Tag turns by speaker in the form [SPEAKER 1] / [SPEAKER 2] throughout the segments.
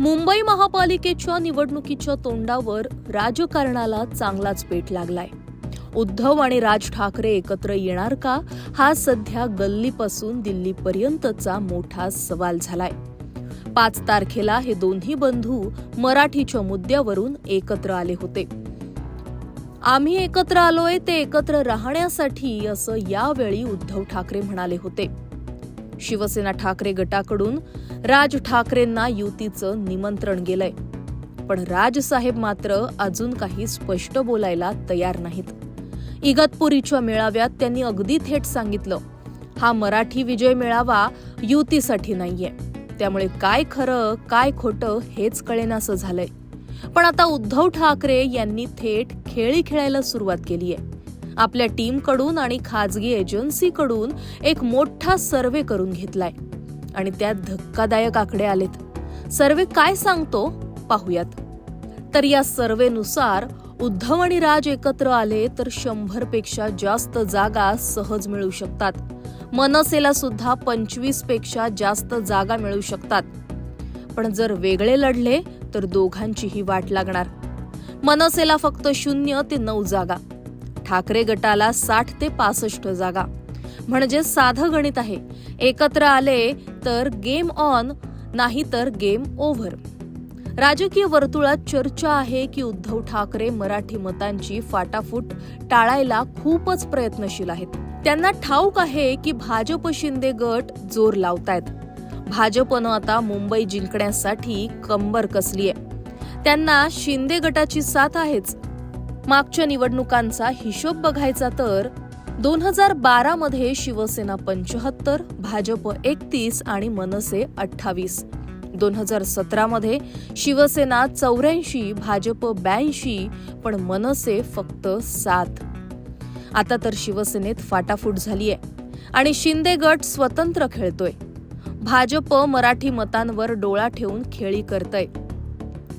[SPEAKER 1] मुंबई महापालिकेच्या निवडणुकीच्या तोंडावर राजकारणाला चांगलाच पेट लागलाय. उद्धव आणि राज ठाकरे एकत्र येणार का? हा सध्या गल्लीपासून दिल्लीपर्यंतचा मोठा सवाल झालाय. पाच तारखेला हे दोन्ही बंधू मराठीच्या मुद्द्यावरून एकत्र आले होते. आम्ही एकत्र आलोय ते एकत्र राहण्यासाठी असं यावेळी उद्धव ठाकरे म्हणाले होते. शिवसेना ठाकरे गटाकडून राज ठाकरेंना युतीचं निमंत्रण गेलंय. पण राजसाहेब मात्र अजून काही स्पष्ट बोलायला तयार नाहीत. इगतपुरीच्या मेळाव्यात त्यांनी अगदी थेट सांगितलं हा मराठी विजय मेळावा युतीसाठी नाहीये. त्यामुळे काय खरं काय खोटं हेच कळेनासं झालंय. पण आता उद्धव ठाकरे यांनी थेट खेळी खेळायला सुरुवात केली आहे आपल्या टीमकडून आणि खाजगी एजन्सीकडून एक मोठा सर्वे करून घेतलाय. आणि त्यात धक्कादायक आकडे आलेत. सर्वे काय सांगतो? पाहूयात. तर या सर्वेनुसार उद्धव आणि राज एकत्र आले तर शंभरपेक्षा जास्त जागा सहज मिळू शकतात. मनसेला सुद्धा पंचवीसपेक्षा जास्त जागा मिळू शकतात. पण जर वेगळे लढले तर दोघांचीही वाट लागणार. मनसेला फक्त शून्य ते नऊ जागा. ठाकरे गटाला साठ ते पासष्ट जागा. म्हणजे साधं गणित आहे. एकत्र आले तर गेम ऑन नाही तर गेम ओव्हर राजकीय वर्तुळात चर्चा आहे की उद्धव ठाकरे मराठी मतांची फाटाफूट टाळायला खूपच प्रयत्नशील आहेत. त्यांना ठाऊक आहे की भाजप शिंदे गट जोर लावतायत. भाजपनं आता मुंबई जिंकण्यासाठी कंबर कसलीय. त्यांना शिंदे गटाची साथ आहेच. मागच्या निवडणुकांचा हिशोब बघायचा तर दोन हजार बारा मध्ये शिवसेना पंचाहत्तर भाजप एकतीस आणि मनसे अठ्ठावीस. दोन हजार सतरा मध्ये शिवसेना चौऱ्याऐंशी भाजप ब्याऐंशी पण मनसे फक्त सात. आता तर शिवसेनेत फाटाफूट झालीय आणि शिंदे गट स्वतंत्र खेळतोय. भाजप मराठी मतांवर डोळा ठेवून खेळी करतय.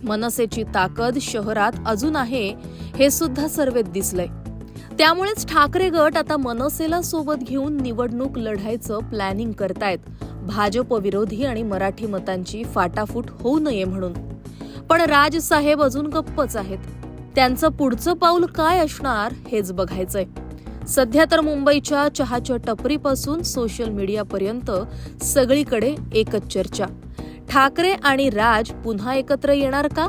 [SPEAKER 1] मनसेची ताकद शहरात अजून आहे हे सुद्धा सर्वेत दिसलंय. त्यामुळेच ठाकरे गट आता मनसेला सोबत घेऊन निवडणूक लढायचं प्लॅनिंग करतायत. भाजप विरोधी आणि मराठी मतांची फाटाफूट होऊ नये म्हणून. पण राजसाहेब अजून गप्पच आहेत. त्यांचं पुढचं पाऊल काय असणार हेच बघायचंय. सध्या तर मुंबईच्या चहाच्या टपरीपासून सोशल मीडियापर्यंत सगळीकडे एकच चर्चा. ठाकरे आणि राज पुन्हा एकत्र येणार का?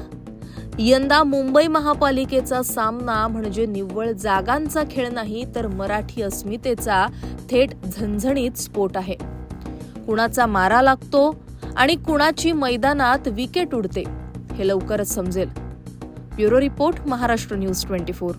[SPEAKER 1] यंदा मुंबई महापालिकेचा सामना म्हणजे निव्वळ जागांचा खेळ नाही तर मराठी अस्मितेचा थेट झणझणीत स्फोट आहे. कुणाचा मारा लागतो आणि कुणाची मैदानात विकेट उडते हे लवकरच समजेल. Bureau report Maharashtra news twenty four.